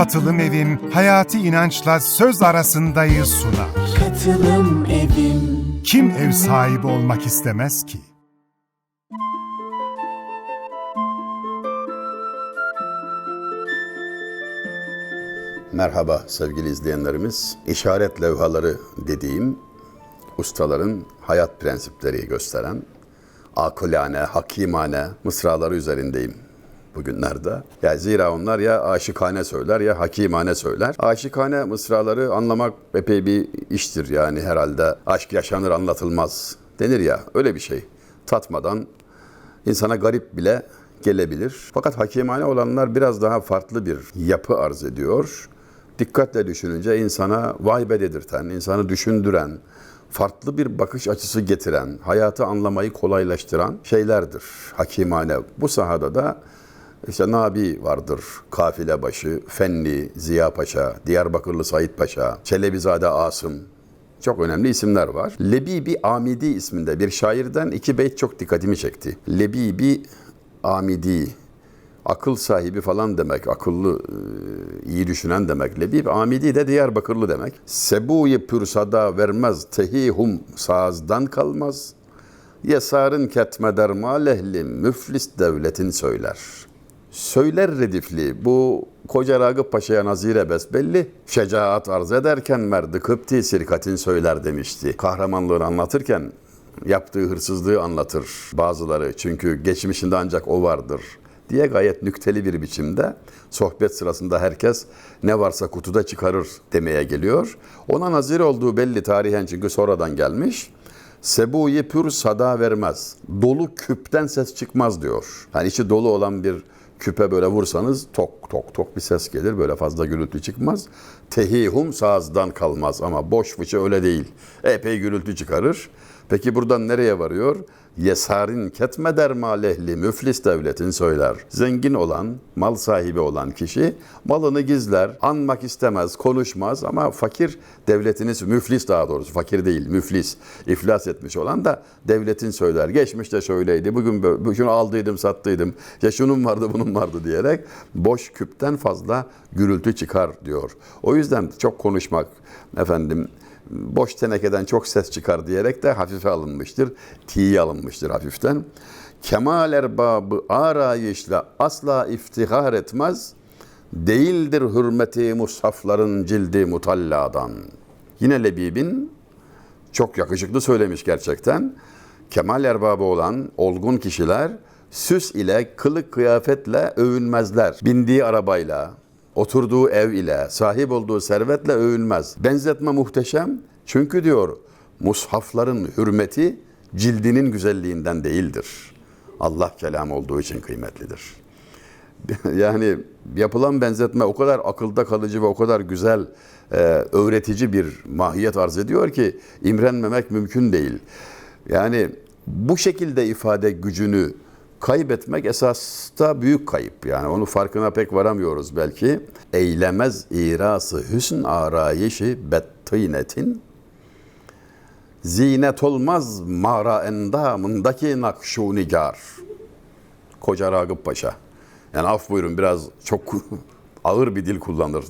Katılım Evim hayati inançla söz arasındayı sunar. Katılım Evim Kim ev sahibi olmak istemez ki? Merhaba sevgili izleyenlerimiz. İşaret levhaları dediğim ustaların hayat prensipleri gösteren akılane, hakimane mısraları üzerindeyim bugünlerde. Ya zira onlar ya aşıkane söyler ya hakimane söyler. Aşıkane mısraları anlamak epey bir iştir yani herhalde. Aşk yaşanır anlatılmaz denir ya öyle bir şey. Tatmadan insana garip bile gelebilir. Fakat hakimane olanlar biraz daha farklı bir yapı arz ediyor. Dikkatle düşününce insana vay be dedirten, insanı düşündüren, farklı bir bakış açısı getiren, hayatı anlamayı kolaylaştıran şeylerdir hakimane. Bu sahada da işte Nabi vardır, kafile başı, Fenli, Ziya Paşa, Diyarbakırlı Said Paşa, Çelebizade Asım, çok önemli isimler var. Lebibi Amidi isminde bir şairden iki beyt çok dikkatimi çekti. Lebibi Amidi, akıl sahibi falan demek, akıllı, e, iyi düşünen demek. Lebib Amidi de Diyarbakırlı demek. Sebuyi pürsada vermez tehihum sazdan kalmaz. Yesarın ketmeder malehli müflis devletin söyler. Söyler redifli bu Koca Ragıp Paşa'ya nazire besbelli şecaat arz ederken merdi kıpti sirkatin söyler demişti. Kahramanlığını anlatırken yaptığı hırsızlığı anlatır bazıları. Çünkü geçmişinde ancak o vardır diye gayet nükteli bir biçimde sohbet sırasında herkes ne varsa kutuda çıkarır demeye geliyor. Ona nazir olduğu belli tarihen çünkü sonradan gelmiş. Sebuyi pür sada vermez. Dolu küpten ses çıkmaz diyor. Hani içi dolu olan bir küpe böyle vursanız tok tok tok bir ses gelir. Böyle fazla gürültü çıkmaz. Tehihum sazdan kalmaz ama boş fıçı öyle değil. Epey gürültü çıkarır. Peki buradan nereye varıyor? Yesarin ketmeder malehli müflis devletin söyler. Zengin olan, mal sahibi olan kişi malını gizler, anmak istemez, konuşmaz ama fakir devletiniz müflis daha doğrusu fakir değil müflis iflas etmiş olan da devletin söyler. Geçmişte şöyleydi, bugün böyle, şunu aldıydım sattıydım, ya şunun vardı bunun vardı diyerek boş küpten fazla gürültü çıkar diyor. O yüzden çok konuşmak efendim boş tenekeden çok ses çıkar diyerek de hafife alınmıştır. Tiye alınmıştır hafiften. Kemal erbabı arayışla asla iftihar etmez. Değildir hürmeti mushafların cildi mutalladan. Yine Lebib'in çok yakışıklı söylemiş gerçekten. Kemal erbabı olan olgun kişiler süs ile, kılık kıyafetle övünmezler. Bindiği arabayla, oturduğu ev ile, sahip olduğu servetle övünmez. Benzetme muhteşem çünkü diyor mushafların hürmeti cildinin güzelliğinden değildir. Allah kelam olduğu için kıymetlidir. Yani yapılan benzetme o kadar akılda kalıcı ve o kadar güzel e, öğretici bir mahiyet arz ediyor ki imrenmemek mümkün değil. Yani bu şekilde ifade gücünü kaybetmek esasta büyük kayıp. Yani onu farkına pek varamıyoruz belki. Eylemez irası hüsn arayişi bettinetin zinet olmaz mağara endamındaki nakşu nigar. Koca Ragıp Paşa. Yani af buyurun biraz çok ağır bir dil kullanır.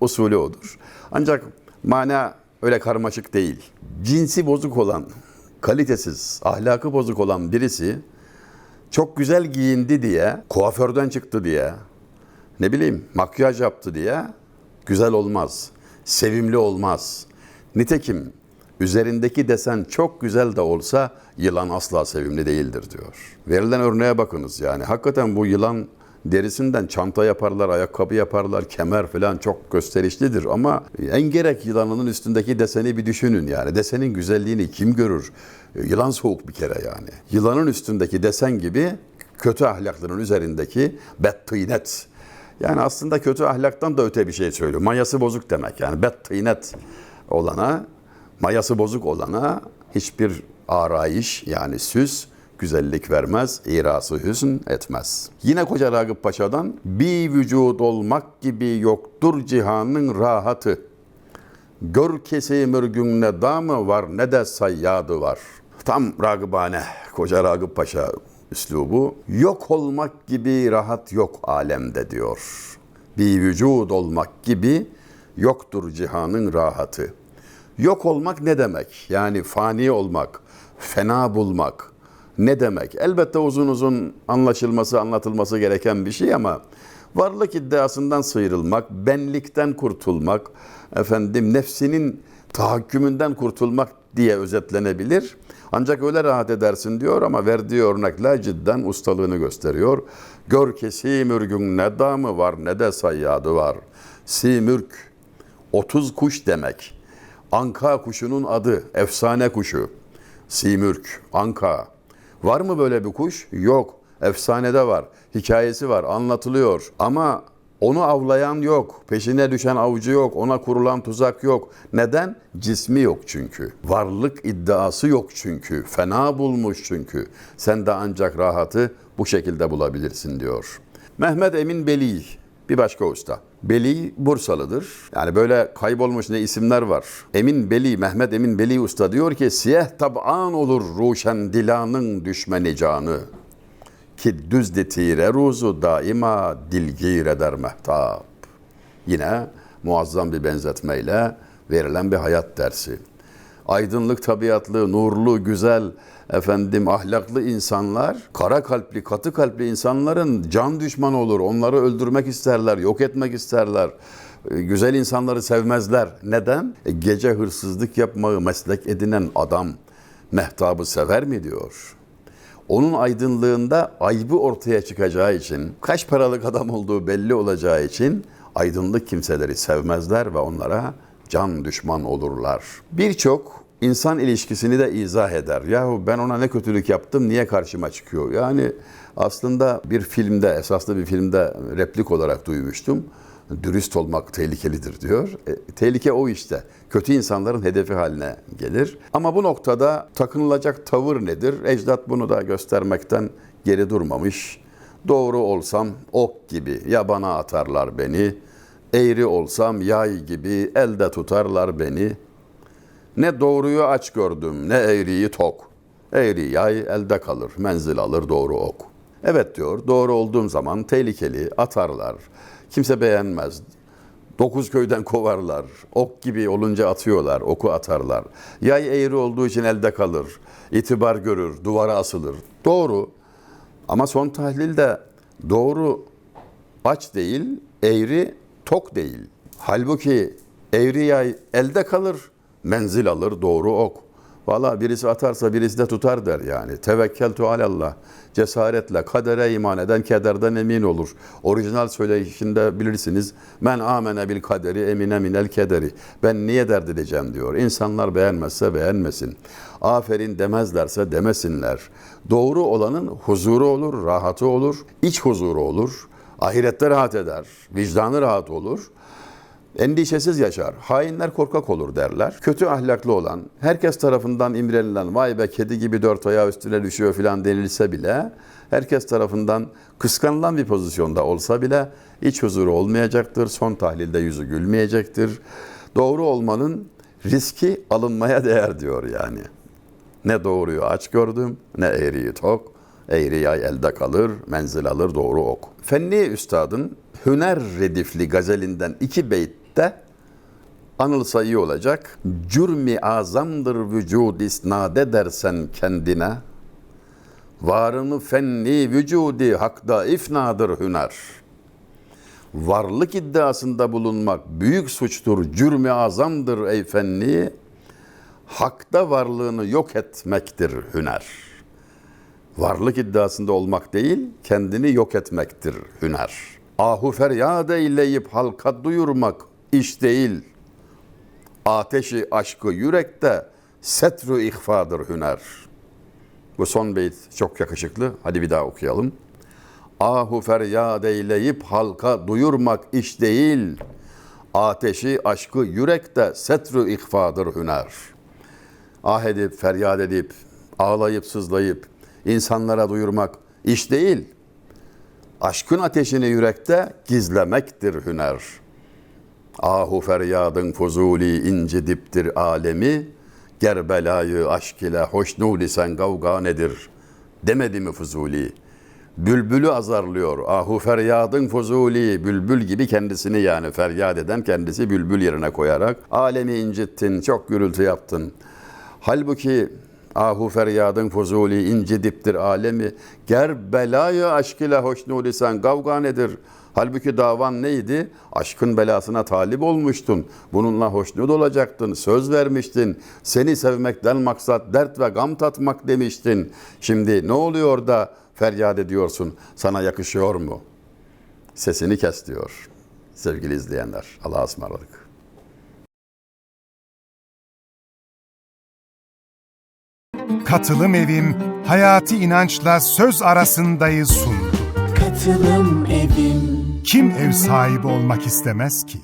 Usulü odur. Ancak mana öyle karmaşık değil. Cinsi bozuk olan, kalitesiz, ahlakı bozuk olan birisi çok güzel giyindi diye, kuaförden çıktı diye, ne bileyim makyaj yaptı diye güzel olmaz. Sevimli olmaz. Nitekim üzerindeki desen çok güzel de olsa yılan asla sevimli değildir diyor. Verilen örneğe bakınız yani. Hakikaten bu yılan derisinden çanta yaparlar, ayakkabı yaparlar, kemer falan çok gösterişlidir ama en gerek yılanının üstündeki deseni bir düşünün yani. Desenin güzelliğini kim görür? Yılan soğuk bir kere yani. Yılanın üstündeki desen gibi kötü ahlakların üzerindeki bettinet. Yani aslında kötü ahlaktan da öte bir şey söylüyor. Mayası bozuk demek yani bettinet olana, mayası bozuk olana hiçbir arayiş yani süs, güzellik vermez, irası hüsn etmez. Yine Koca Ragıp Paşa'dan bir vücut olmak gibi yoktur cihanın rahatı. Gör kesi mürgün ne damı var ne de sayyadı var. Tam Ragıbane, Koca Ragıp Paşa üslubu. Yok olmak gibi rahat yok alemde diyor. bir vücud olmak gibi yoktur cihanın rahatı. Yok olmak ne demek? Yani fani olmak, fena bulmak ne demek? Elbette uzun uzun anlaşılması, anlatılması gereken bir şey ama varlık iddiasından sıyrılmak, benlikten kurtulmak, efendim nefsinin tahakkümünden kurtulmak diye özetlenebilir. Ancak öyle rahat edersin diyor ama verdiği örnekler cidden ustalığını gösteriyor. Gör ki simürgün ne damı var ne de sayyadı var. Simürk 30 kuş demek. Anka kuşunun adı, efsane kuşu. Simürk, anka. Var mı böyle bir kuş? Yok. Efsanede var. Hikayesi var, anlatılıyor. Ama onu avlayan yok. Peşine düşen avcı yok. Ona kurulan tuzak yok. Neden? Cismi yok çünkü. Varlık iddiası yok çünkü. Fena bulmuş çünkü. Sen de ancak rahatı bu şekilde bulabilirsin diyor. Mehmet Emin Beli bir başka usta. Beli Bursalıdır. Yani böyle kaybolmuş ne isimler var. Emin Beli, Mehmet Emin Beli Usta diyor ki siyah tab'an olur ruşen dilanın düşmeni canı. Ki düz tire ruzu daima dilgir eder mehtap. Yine muazzam bir benzetmeyle verilen bir hayat dersi. Aydınlık tabiatlı, nurlu, güzel, efendim ahlaklı insanlar, kara kalpli, katı kalpli insanların can düşmanı olur. Onları öldürmek isterler, yok etmek isterler. E, Güzel insanları sevmezler. Neden? E, gece hırsızlık yapmayı meslek edinen adam mehtabı sever mi diyor. Onun aydınlığında aybı ortaya çıkacağı için, kaç paralık adam olduğu belli olacağı için aydınlık kimseleri sevmezler ve onlara can düşman olurlar. Birçok insan ilişkisini de izah eder. Yahu ben ona ne kötülük yaptım, niye karşıma çıkıyor? Yani aslında bir filmde, esaslı bir filmde replik olarak duymuştum. Dürüst olmak tehlikelidir diyor. E, tehlike o işte. Kötü insanların hedefi haline gelir. Ama bu noktada takınılacak tavır nedir? Ecdat bunu da göstermekten geri durmamış. Doğru olsam ok gibi yabana atarlar beni. Eğri olsam yay gibi elde tutarlar beni. Ne doğruyu aç gördüm ne eğriyi tok. Eğri yay elde kalır, menzil alır doğru ok. Evet diyor, doğru olduğum zaman tehlikeli, atarlar. Kimse beğenmez. Dokuz köyden kovarlar. Ok gibi olunca atıyorlar, oku atarlar. Yay eğri olduğu için elde kalır. İtibar görür, duvara asılır. Doğru. Ama son tahlilde doğru aç değil, eğri tok değil. Halbuki eğri yay elde kalır, menzil alır doğru ok. Valla birisi atarsa birisi de tutar der yani. Tevekkeltu alallah. Cesaretle kadere iman eden kederden emin olur. Orijinal söyleyişinde bilirsiniz. Men amene bil kaderi emine minel kederi. Ben niye dert edeceğim diyor. İnsanlar beğenmezse beğenmesin. Aferin demezlerse demesinler. Doğru olanın huzuru olur, rahatı olur, iç huzuru olur. Ahirette rahat eder, vicdanı rahat olur. Endişesiz yaşar. Hainler korkak olur derler. Kötü ahlaklı olan, herkes tarafından imrenilen, vay be kedi gibi dört ayağı üstüne düşüyor filan denilse bile, herkes tarafından kıskanılan bir pozisyonda olsa bile iç huzuru olmayacaktır. Son tahlilde yüzü gülmeyecektir. Doğru olmanın riski alınmaya değer diyor yani. Ne doğruyu aç gördüm, ne eğriyi tok. Eğri yay elde kalır, menzil alır doğru ok. Fenni Üstad'ın Hüner Redifli gazelinden iki beytte anılsa iyi olacak. Cürmi azamdır vücud isnad edersen kendine. Varını fenni vücudi hakda ifnadır hüner. Varlık iddiasında bulunmak büyük suçtur, cürmi azamdır ey fenni. Hakta varlığını yok etmektir hüner. Varlık iddiasında olmak değil, kendini yok etmektir hüner. Ahu feryat eyleyip halka duyurmak iş değil. Ateşi aşkı yürekte setru ihfadır hüner. Bu son beyt çok yakışıklı. Hadi bir daha okuyalım. Ahu feryat eyleyip halka duyurmak iş değil. Ateşi aşkı yürekte setru ihfadır hüner. Ah edip, feryat edip, ağlayıp, sızlayıp, insanlara duyurmak iş değil. Aşkın ateşini yürekte gizlemektir hüner. Ahu feryadın fuzuli incidiptir alemi, Gerbelayı aşk ile hoşnul isen kavga nedir? Demedi mi Fuzuli? Bülbülü azarlıyor. Ahu feryadın fuzuli. Bülbül gibi kendisini yani feryat eden kendisi bülbül yerine koyarak. Alemi incittin, çok gürültü yaptın. Halbuki ahu feryadın fuzuli incidiptir alemi. Ger belayı aşk ile hoşnuli sen kavga nedir? Halbuki davan neydi? Aşkın belasına talip olmuştun. Bununla hoşnut olacaktın. Söz vermiştin. Seni sevmekten maksat dert ve gam tatmak demiştin. Şimdi ne oluyor da feryat ediyorsun? Sana yakışıyor mu? Sesini kes diyor. Sevgili izleyenler. Allah'a ısmarladık. Katılım Evim Hayati İnanç'la Söz Arasındayı sundu. Katılım Evim Kim ev sahibi olmak istemez ki?